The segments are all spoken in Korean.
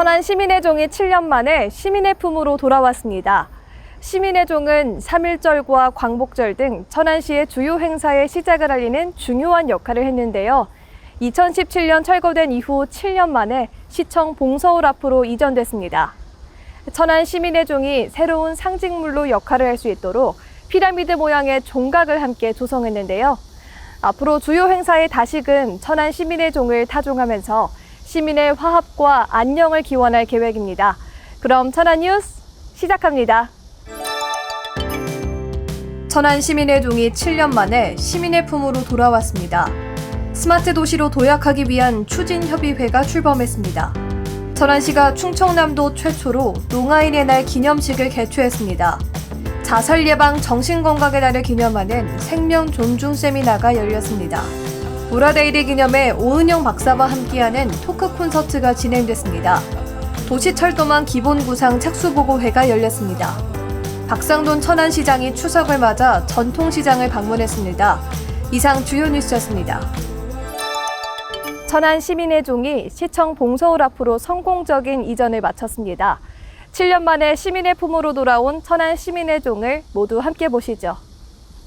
천안 시민의 종이 7년 만에 시민의 품으로 돌아왔습니다. 시민의 종은 3.1절과 광복절 등 천안시의 주요 행사의 시작을 알리는 중요한 역할을 했는데요. 2017년 철거된 이후 7년 만에 시청 봉서울 앞으로 이전됐습니다. 천안 시민의 종이 새로운 상징물로 역할을 할 수 있도록 피라미드 모양의 종각을 함께 조성했는데요. 앞으로 주요 행사에 다시금 천안 시민의 종을 타종하면서 시민의 화합과 안녕을 기원할 계획입니다. 그럼 천안 뉴스 시작합니다. 천안 시민의 종이 7년 만에 시민의 품으로 돌아왔습니다. 스마트 도시로 도약하기 위한 추진협의회가 출범했습니다. 천안시가 충청남도 최초로 농아인의 날 기념식을 개최했습니다. 자살 예방 정신건강의 날을 기념하는 생명 존중 세미나가 열렸습니다. 보라데이를 기념해 오은영 박사와 함께하는 토크 콘서트가 진행됐습니다. 도시철도망 기본구상 착수보고회가 열렸습니다. 박상돈 천안시장이 추석을 맞아 전통시장을 방문했습니다. 이상 주요 뉴스였습니다. 천안 시민의 종이 시청 봉서울 앞으로 성공적인 이전을 마쳤습니다. 7년 만에 시민의 품으로 돌아온 천안 시민의 종을 모두 함께 보시죠.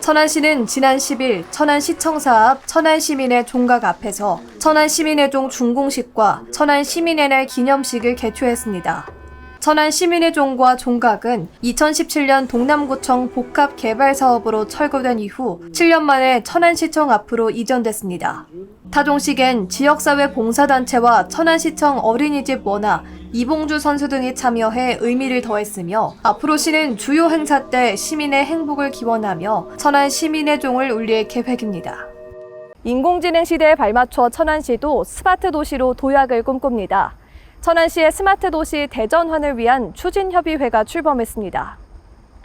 천안시는 지난 10일 천안시청사 앞 천안시민의 종각 앞에서 천안시민의 종 준공식과 천안시민의 날 기념식을 개최했습니다. 천안 시민의 종과 종각은 2017년 동남구청 복합 개발 사업으로 철거된 이후 7년 만에 천안시청 앞으로 이전됐습니다. 타종식엔 지역사회 봉사단체와 천안시청 어린이집 원화, 이봉주 선수 등이 참여해 의미를 더했으며 앞으로 시는 주요 행사 때 시민의 행복을 기원하며 천안 시민의 종을 울릴 계획입니다. 인공지능 시대에 발맞춰 천안시도 스마트 도시로 도약을 꿈꿉니다. 천안시의 스마트 도시 대전환을 위한 추진협의회가 출범했습니다.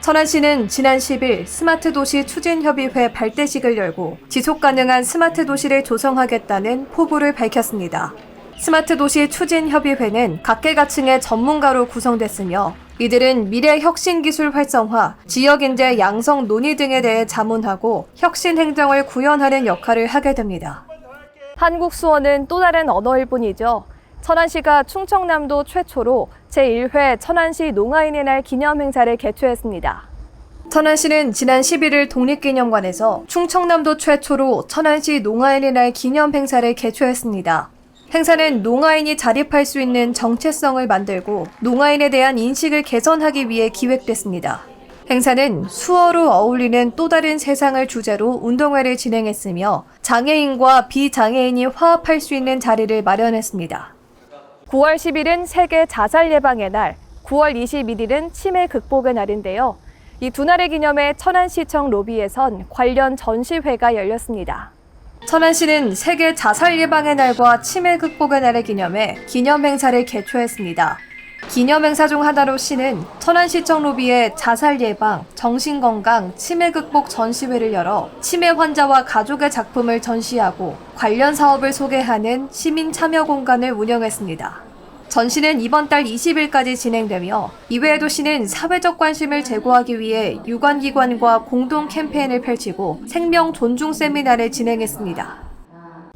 천안시는 지난 10일 스마트 도시 추진협의회 발대식을 열고 지속 가능한 스마트 도시를 조성하겠다는 포부를 밝혔습니다. 스마트 도시 추진협의회는 각계각층의 전문가로 구성됐으며 이들은 미래 혁신 기술 활성화, 지역 인재 양성 논의 등에 대해 자문하고 혁신 행정을 구현하는 역할을 하게 됩니다. 한국 수어는 또 다른 언어일 뿐이죠. 천안시가 충청남도 최초로 제1회 천안시 농아인의 날 기념 행사를 개최했습니다. 천안시는 지난 11일 독립기념관에서 충청남도 최초로 천안시 농아인의 날 기념 행사를 개최했습니다. 행사는 농아인이 자립할 수 있는 정체성을 만들고 농아인에 대한 인식을 개선하기 위해 기획됐습니다. 행사는 수어로 어울리는 또 다른 세상을 주제로 운동회를 진행했으며 장애인과 비장애인이 화합할 수 있는 자리를 마련했습니다. 9월 10일은 세계 자살 예방의 날, 9월 21일은 치매 극복의 날인데요. 이 두 날을 기념해 천안시청 로비에선 관련 전시회가 열렸습니다. 천안시는 세계 자살 예방의 날과 치매 극복의 날을 기념해 기념 행사를 개최했습니다. 기념 행사 중 하나로 시는 천안시청 로비에 자살 예방, 정신건강, 치매 극복 전시회를 열어 치매 환자와 가족의 작품을 전시하고 관련 사업을 소개하는 시민 참여 공간을 운영했습니다. 전시는 이번 달 20일까지 진행되며 이외에도 시는 사회적 관심을 제고하기 위해 유관기관과 공동 캠페인을 펼치고 생명 존중 세미나를 진행했습니다.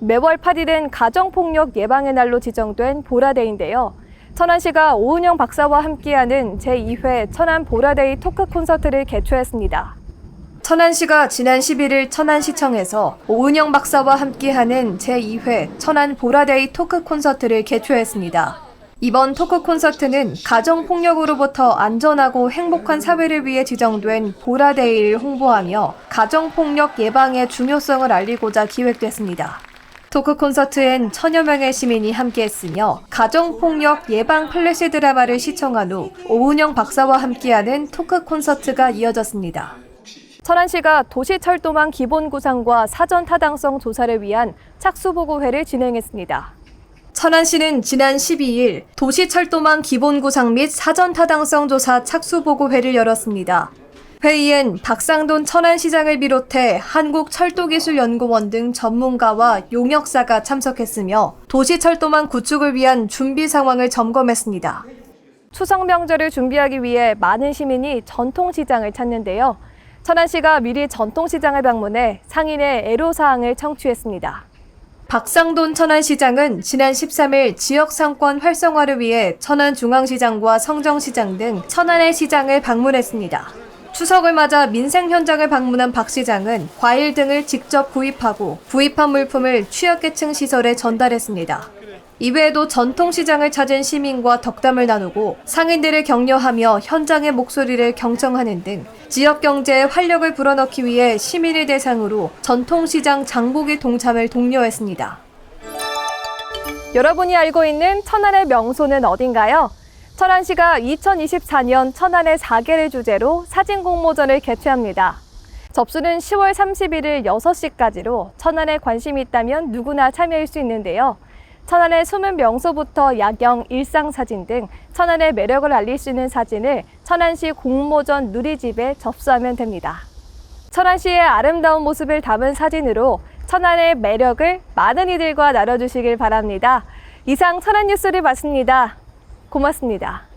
매월 8일은 가정폭력 예방의 날로 지정된 보라데이인데요. 천안시가 오은영 박사와 함께하는 제2회 천안 보라데이 토크 콘서트를 개최했습니다. 천안시가 지난 11일 천안시청에서 오은영 박사와 함께하는 제2회 천안 보라데이 토크 콘서트를 개최했습니다. 이번 토크 콘서트는 가정폭력으로부터 안전하고 행복한 사회를 위해 지정된 보라데이를 홍보하며 가정폭력 예방의 중요성을 알리고자 기획됐습니다. 토크 콘서트엔 천여 명의 시민이 함께했으며 가정폭력 예방 플래시 드라마를 시청한 후 오은영 박사와 함께하는 토크 콘서트가 이어졌습니다. 천안시가 도시철도망 기본 구상과 사전 타당성 조사를 위한 착수보고회를 진행했습니다. 천안시는 지난 12일 도시철도망 기본 구상 및 사전 타당성 조사 착수보고회를 열었습니다. 회의엔 박상돈 천안시장을 비롯해 한국철도기술연구원 등 전문가와 용역사가 참석했으며 도시철도망 구축을 위한 준비 상황을 점검했습니다. 추석 명절을 준비하기 위해 많은 시민이 전통시장을 찾는데요. 천안시가 미리 전통시장을 방문해 상인의 애로사항을 청취했습니다. 박상돈 천안시장은 지난 13일 지역 상권 활성화를 위해 천안중앙시장과 성정시장 등 천안의 시장을 방문했습니다. 추석을 맞아 민생 현장을 방문한 박 시장은 과일 등을 직접 구입하고 구입한 물품을 취약계층 시설에 전달했습니다. 이외에도 전통시장을 찾은 시민과 덕담을 나누고 상인들을 격려하며 현장의 목소리를 경청하는 등 지역 경제에 활력을 불어넣기 위해 시민을 대상으로 전통시장 장보기 동참을 독려했습니다. 여러분이 알고 있는 천안의 명소는 어딘가요? 천안시가 2024년 천안의 4개를 주제로 사진 공모전을 개최합니다. 접수는 10월 31일 6시까지로 천안에 관심이 있다면 누구나 참여할 수 있는데요. 천안의 숨은 명소부터 야경, 일상사진 등 천안의 매력을 알릴 수 있는 사진을 천안시 공모전 누리집에 접수하면 됩니다. 천안시의 아름다운 모습을 담은 사진으로 천안의 매력을 많은 이들과 나눠주시길 바랍니다. 이상 천안 뉴스를 봤습니다. 고맙습니다.